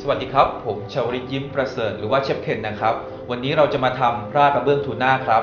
สวัสดีครับ ผมชาวริยิ้มประเสริฐหรือว่าเชฟเคนนะครับ วันนี้เราจะมาทำราดกระเบื้องทูน่าครับ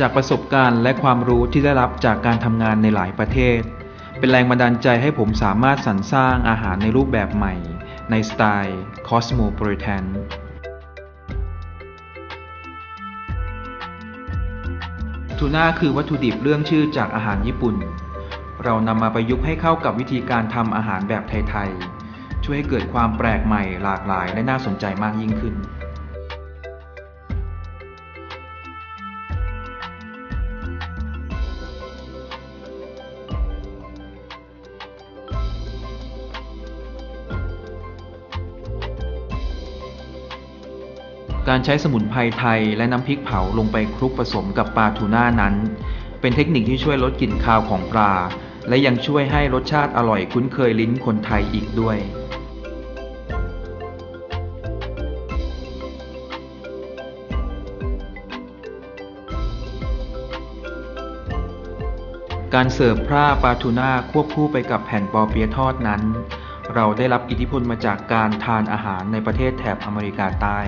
จากประสบการณ์และความรู้ที่ได้รับจากการทำงานในหลายประเทศ เป็นแรงบันดาลใจให้ผมสามารถสรรสร้างอาหารในรูปแบบใหม่ ในสไตล์ Cosmopolitan ทูน่าคือวัตถุดิบเรื่องชื่อจากอาหารญี่ปุ่น เรานำมาประยุกต์ให้เข้ากับวิธีการทำอาหารแบบไทย ๆ ช่วยให้เกิดความแปลกใหม่หลากหลายและน่าสนใจมากยิ่งขึ้น การใช้สมุนไพรไทยและน้ำพริกเผาลงไปคลุกผสมกับปลาทูน่านั้น เป็นเทคนิคที่ช่วยลดกลิ่นคาวของปลา และยังช่วยให้รสชาติอร่อยคุ้นเคยลิ้นคนไทยอีกด้วยการเสิร์ฟพร่าปลาทูน่าควบคู่ไปกับแผ่นปอเปียทอดนั้น เราได้รับอิทธิพลมาจากการทานอาหารในประเทศแถบอเมริกาใต้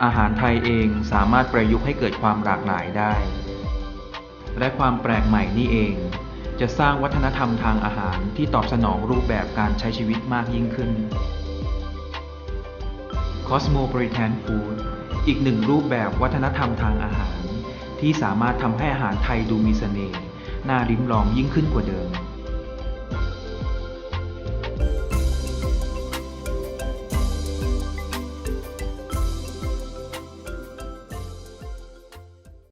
อาหารไทยเองสามารถประยุกต์ให้เกิดความหลากหลายได้ และความแปลกใหม่นี่เอง จะสร้างวัฒนธรรมทางอาหารที่ตอบสนองรูปแบบการใช้ชีวิตมากยิ่งขึ้น Cosmopolitan Food อีกหนึ่งรูปแบบวัฒนธรรมทางอาหาร ที่สามารถทำให้อาหารไทยดูมีเสน่ห์น่าลิ้มลองยิ่งขึ้นกว่าเดิม